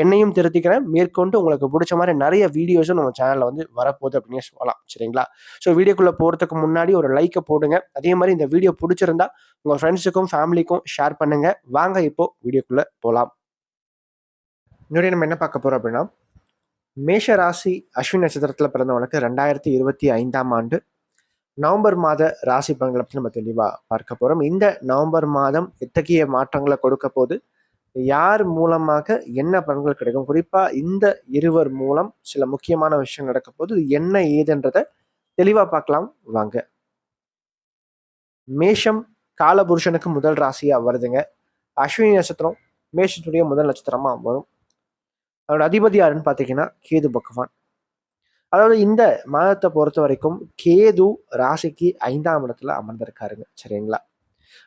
என்னையும் திருத்திக்கிறேன். மேற்கொண்டு உங்களுக்கு பிடிச்ச மாதிரி நிறைய வீடியோஸும் நம்ம சேனலில் வந்து வரப்போகுது அப்படின்னு சொல்லலாம். சரிங்களா? ஸோ வீடியோக்குள்ளே போகிறதுக்கு முன்னாடி ஒரு லைக்கை போடுங்க. அதே மாதிரி இந்த வீடியோ பிடிச்சிருந்தா உங்கள் ஃப்ரெண்ட்ஸுக்கும் ஃபேமிலிக்கும் ஷேர் பண்ணுங்கள் வாங்க இப்போ வீடியோக்குள்ளே போகலாம் இன்னொரு நம்ம என்ன பார்க்க போகிறோம் அப்படின்னா மேஷ ராசி அஸ்வின் நட்சத்திரத்தில் பிறந்தவனுக்கு ரெண்டாயிரத்தி இருபத்தி ஐந்தாம் ஆண்டு நவம்பர் மாத ராசி பலன்களை பற்றி நம்ம தெளிவாக பார்க்க போகிறோம் இந்த நவம்பர் மாதம் எத்தகைய மாற்றங்களை கொடுக்க போது யார் மூலமாக என்ன பலன்கள் கிடைக்கும்? குறிப்பாக இந்த இருவர் மூலம் சில முக்கியமான விஷயம் நடக்க போது என்ன ஏதுன்றதை தெளிவாக பார்க்கலாம். வாங்க. மேஷம் காலபுருஷனுக்கு முதல் ராசியாக வருதுங்க. அஸ்வினி நட்சத்திரம் மேஷத்துடைய முதல் நட்சத்திரமாக வரும். அதோட அதிபதி யாருன்னு பார்த்தீங்கன்னா கேது பகவான். அதாவது இந்த மாதத்தை பொறுத்த வரைக்கும் கேது ராசிக்கு ஐந்தாம் இடத்துல அமர்ந்திருக்காருங்க. சரிங்களா?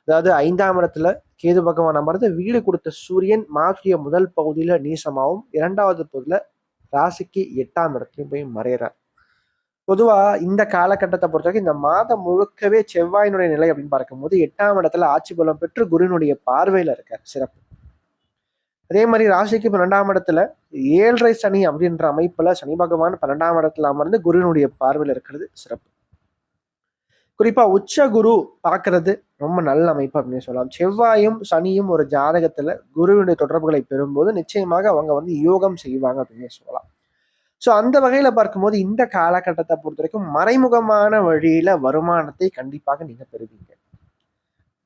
அதாவது ஐந்தாம் இடத்துல கேது பகவான் அமர்ந்து வீடு கொடுத்த சூரியன் மாசிய முதல் பகுதியில நீசமாகவும் இரண்டாவது பகுதியில ராசிக்கு எட்டாம் இடத்துலையும் போய் மறையிறார் பொதுவா இந்த காலகட்டத்தை பொறுத்த வரைக்கும் இந்த மாதம் முழுக்கவே செவ்வாயினுடைய நிலை அப்படின்னு பார்க்கும்போது எட்டாம் இடத்துல ஆட்சி பலம் பெற்று குருவினுடைய பார்வையில இருக்கார் சிறப்பு. அதே மாதிரி ராசிக்கு பன்னெண்டாம் இடத்துல ஏழரை சனி அப்படின்ற அமைப்புல சனி பகவான் பன்னெண்டாம் இடத்துல அமர்ந்து குருவினுடைய பார்வையில் இருக்கிறது சிறப்பு. குறிப்பா உச்ச குரு பார்க்கறது ரொம்ப நல்ல அமைப்பு அப்படின்னு சொல்லலாம். செவ்வாயும் சனியும் ஒரு ஜாதகத்துல குருவினுடைய தொடர்புகளை பெறும்போது நிச்சயமாக அவங்க வந்து யோகம் செய்வாங்க அப்படின்னு சொல்லலாம். ஸோ அந்த வகையில பார்க்கும்போது இந்த காலகட்டத்தை பொறுத்த வரைக்கும் மறைமுகமான வழியில வருமானத்தை கண்டிப்பாக நீங்க பெறுவீங்க.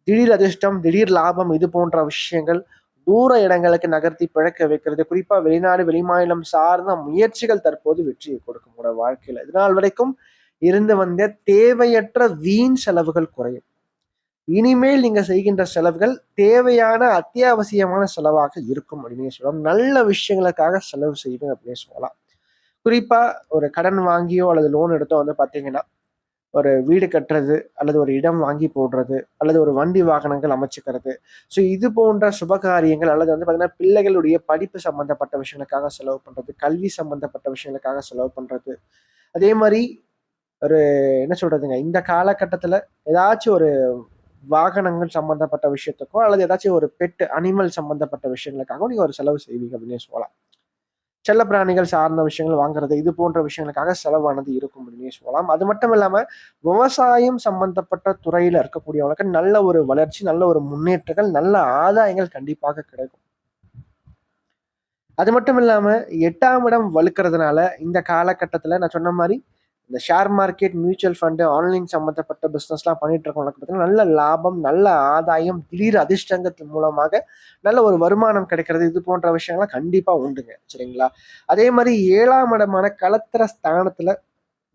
திடீர் அதிர்ஷ்டம் திடீர் லாபம் இது போன்ற விஷயங்கள் தூர இடங்களுக்கு நகர்த்தி பிழக்க வைக்கிறது குறிப்பா வெளிநாடு வெளிமாநிலம் சார்ந்த முயற்சிகள் தற்போது வெற்றியை கொடுக்கும் கூட வாழ்க்கையில. இதனால் வரைக்கும் இருந்து வந்த தேவையற்ற வீண் செலவுகள் குறையும். இனிமேல் நீங்க செய்கின்ற செலவுகள் தேவையான அத்தியாவசியமான செலவாக இருக்கும் அப்படின்னு சொல்லலாம். நல்ல விஷயங்களுக்காக செலவு செய்வேன் அப்படின்னு சொல்லலாம். குறிப்பா ஒரு கடன் வாங்கியோ அல்லது லோன் எடுத்தோ வந்து பாத்தீங்கன்னா ஒரு வீடு கட்டுறது அல்லது ஒரு இடம் வாங்கி போடுறது அல்லது ஒரு வண்டி வாகனங்கள் அமைச்சுக்கிறது. ஸோ இது போன்ற சுபகாரியங்கள் அல்லது வந்து பார்த்தீங்கன்னா பிள்ளைகளுடைய படிப்பு சம்பந்தப்பட்ட விஷயங்களுக்காக செலவு பண்ணுறது கல்வி சம்பந்தப்பட்ட விஷயங்களுக்காக செலவு பண்ணுறது அதே மாதிரி ஒரு என்ன சொல்றதுங்க இந்த காலகட்டத்தில் ஏதாச்சும் ஒரு வாகனங்கள் சம்பந்தப்பட்ட விஷயத்துக்கோ அல்லது ஏதாச்சும் ஒரு பெட் அனிமல் சம்பந்தப்பட்ட விஷயங்களுக்காகவும் நீங்கள் ஒரு செலவு செய்வீங்க அப்படின்னு சொல்லலாம். செல்ல பிராணிகள் சார்ந்த விஷயங்கள் வாங்குறது இது போன்ற விஷயங்களுக்காக செலவானது இருக்கும் அப்படின்னு சொல்லலாம். அது மட்டும் இல்லாம விவசாயம் சம்பந்தப்பட்ட துறையில இருக்கக்கூடியவங்களுக்கு நல்ல ஒரு வளர்ச்சி நல்ல ஒரு முன்னேற்றங்கள் நல்ல ஆதாயங்கள் கண்டிப்பாக கிடைக்கும். அது மட்டும் இல்லாம எட்டாம் இடம் வலுக்கிறதுனால இந்த காலகட்டத்துல நான் சொன்ன மாதிரி இந்த share market mutual fund online சம்மந்தப்பட்ட பிஸ்னஸ்லாம் பண்ணிட்டு இருக்கவங்களுக்கு பார்த்தீங்கன்னா நல்ல லாபம் நல்ல ஆதாயம் திடீர் அதிர்ஷ்டங்கத்தின் மூலமாக நல்ல ஒரு வருமானம் கிடைக்கிறது. இது போன்ற விஷயங்கள்லாம் கண்டிப்பாக உண்டுங்க. சரிங்களா? அதே மாதிரி ஏழாம் இடமான களத்திர ஸ்தானத்தில்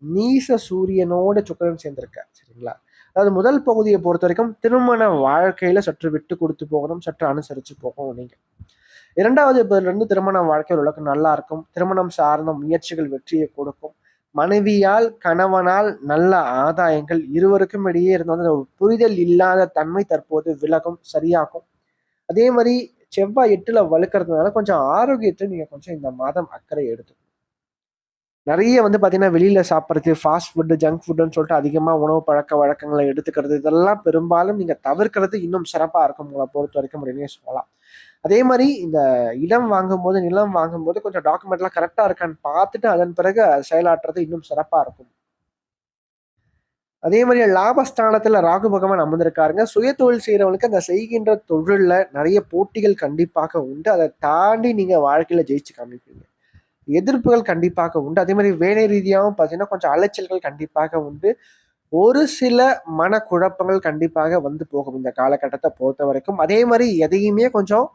நீச சூரியனோட சுக்கரன் சேர்ந்திருக்கார். சரிங்களா? அதாவது முதல் பகுதியை பொறுத்த வரைக்கும் திருமண வாழ்க்கையில் சற்று விட்டு கொடுத்து போகணும் சற்று அனுசரித்து போகணும் நீங்கள் இரண்டாவது இருந்து திருமண வாழ்க்கை ஓரளவுக்கு நல்லா இருக்கும். திருமணம் சார்ந்த முயற்சிகள் வெற்றியை கொடுக்கும். மனைவியால் கணவனால் நல்ல ஆதாயங்கள் இருவருக்கும் இடையே இருந்த வந்து புரிதல் இல்லாத தன்மை தற்போது விலகும் சரியாகும். அதே மாதிரி செவ்வாய் எட்டுல வலுக்கிறதுனால கொஞ்சம் ஆரோக்கியத்தை நீங்க கொஞ்சம் இந்த மாதம் அக்கறை எடுத்து. நிறைய வந்து பாத்தீங்கன்னா வெளியில சாப்பிட்றது ஃபாஸ்ட் ஃபுட்டு ஜங்க் ஃபுட்டுன்னு சொல்லிட்டு அதிகமா உணவு பழக்க வழக்கங்களை எடுத்துக்கிறது இதெல்லாம் பெரும்பாலும் நீங்க தவிர்க்கிறது இன்னும் சிறப்பா இருக்கும் உங்களை பொறுத்த வரைக்கும் அப்படின்னு சொல்லலாம். அதே மாதிரி இந்த இடம் வாங்கும்போது நிலம் வாங்கும்போது கொஞ்சம் டாக்குமெண்ட்லாம் கரெக்டாக இருக்கான்னு பார்த்துட்டு அதன் பிறகு செயலாற்றுறது இன்னும் சிறப்பாக இருக்கும். அதே மாதிரி லாபஸ்தானத்தில் ராகு பகவான் அமர்ந்திருக்காருங்க. சுய தொழில் செய்கிறவங்களுக்கு அந்த செய்கின்ற தொழிலில் நிறைய போட்டிகள் கண்டிப்பாக உண்டு. அதை தாண்டி நீங்கள் வாழ்க்கையில் ஜெயிச்சு காமிப்பீங்க. எதிர்ப்புகள் கண்டிப்பாக உண்டு. அதே மாதிரி வேலை ரீதியாகவும் பார்த்தீங்கன்னா கொஞ்சம் அலைச்சல்கள் கண்டிப்பாக உண்டு. ஒரு சில மனக்குழப்பங்கள் கண்டிப்பாக வந்து போகும் இந்த காலகட்டத்தை பொறுத்த வரைக்கும் அதே மாதிரி எதையுமே கொஞ்சம்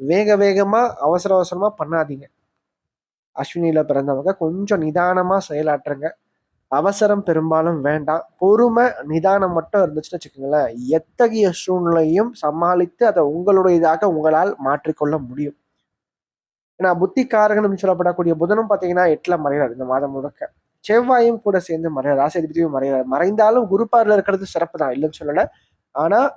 வேக வேகமாக அவசர அவசரமாக பண்ணாதீங்க. அஸ்வினியில் பிறந்தவங்க கொஞ்சம் நிதானமாக செயலாற்றுங்க. அவசரம் பெரும்பாலும் வேண்டாம். பொறுமை நிதானம் மட்டும் இருந்துச்சுன்னு வச்சுக்கோங்களேன் எத்தகைய சூழ்நிலையும் சமாளித்து அதை உங்களுடையதாக உங்களால் மாற்றிக்கொள்ள முடியும். ஏன்னா புத்தி காரகன் சொல்லப்படக்கூடிய புதனும் பார்த்தீங்கன்னா எட்டில் மறைகிறார் இந்த மாதம் முழுக்க. செவ்வாயும் கூட சேர்ந்து மறைகிறார் ராசிதிபதியும் மறைகிறார். மறைந்தாலும் குருப்பாரில் இருக்கிறது சிறப்பு தான் இல்லைன்னு சொல்லலை. ஆனால்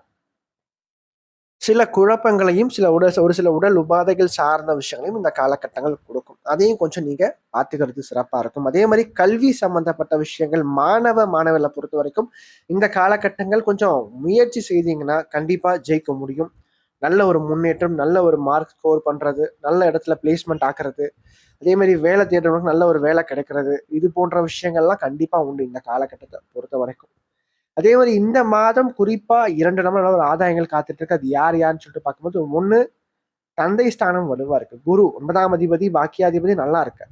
சில குழப்பங்களையும் சில உடல் ஒரு சில உடல் உபாதைகள் சார்ந்த விஷயங்களையும் இந்த காலகட்டங்கள் கொடுக்கும். அதையும் கொஞ்சம் நீங்க பார்த்துக்கிறது சிறப்பா இருக்கும். அதே மாதிரி கல்வி சம்பந்தப்பட்ட விஷயங்கள் மாணவ மாணவர்களை பொறுத்த வரைக்கும் இந்த காலகட்டங்கள் கொஞ்சம் முயற்சி செய்தீங்கன்னா கண்டிப்பா ஜெயிக்க முடியும். நல்ல ஒரு முன்னேற்றம் நல்ல ஒரு மார்க் ஸ்கோர் பண்றது நல்ல இடத்துல பிளேஸ்மெண்ட் ஆக்குறது அதே மாதிரி வேலை தேடுறவங்களுக்கு நல்ல ஒரு வேலை கிடைக்கிறது இது போன்ற விஷயங்கள்லாம் கண்டிப்பா உண்டு இந்த காலகட்டத்தை பொறுத்த வரைக்கும். அதே மாதிரி இந்த மாதம் குறிப்பாக இரண்டு நம்ம நல்ல ஒரு ஆதாயங்கள் காத்துட்டு இருக்கு அது யார் யாருன்னு சொல்லிட்டு பார்க்கும்போது ஒன்று தந்தை ஸ்தானம் வலுவாக இருக்கு. குரு ஒன்பதாம் அதிபதி பாக்கியாதிபதி நல்லா இருக்கு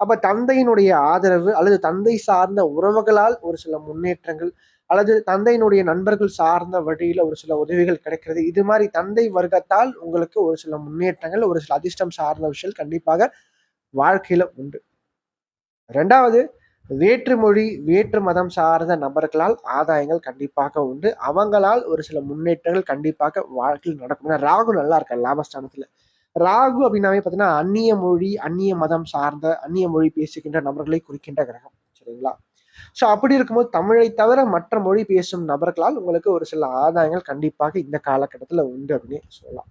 அப்போ தந்தையினுடைய ஆதரவு அல்லது தந்தை சார்ந்த உறவுகளால் ஒரு சில முன்னேற்றங்கள் அல்லது தந்தையினுடைய நண்பர்கள் சார்ந்த வழியில் ஒரு சில உதவிகள் கிடைக்கிறது. இது மாதிரி தந்தை வர்க்கத்தால் உங்களுக்கு ஒரு சில முன்னேற்றங்கள் ஒரு சில அதிர்ஷ்டம் சார்ந்த விஷயம் கண்டிப்பாக வாழ்க்கையில் உண்டு. ரெண்டாவது வேற்று மொழி வேற்று மதம் சார்ந்த நபர்களால் ஆதாயங்கள் கண்டிப்பாக உண்டு. அவங்களால் ஒரு சில முன்னேற்றங்கள் கண்டிப்பாக வாழ்க்கையில் நடக்கும். ராகு நல்லா இருக்க லாபஸ்தானத்துல. ராகு அப்படின்னாவே பார்த்தீங்கன்னா அந்நிய மொழி அந்நிய மதம் சார்ந்த அந்நிய மொழி பேசுகின்ற நபர்களை குறிக்கின்ற கிரகம் சரிங்களா? ஸோ அப்படி இருக்கும்போது தமிழை தவிர மற்ற மொழி பேசும் நபர்களால் உங்களுக்கு ஒரு சில ஆதாயங்கள் கண்டிப்பாக இந்த காலகட்டத்தில் உண்டு அப்படின்னு சொல்லலாம்.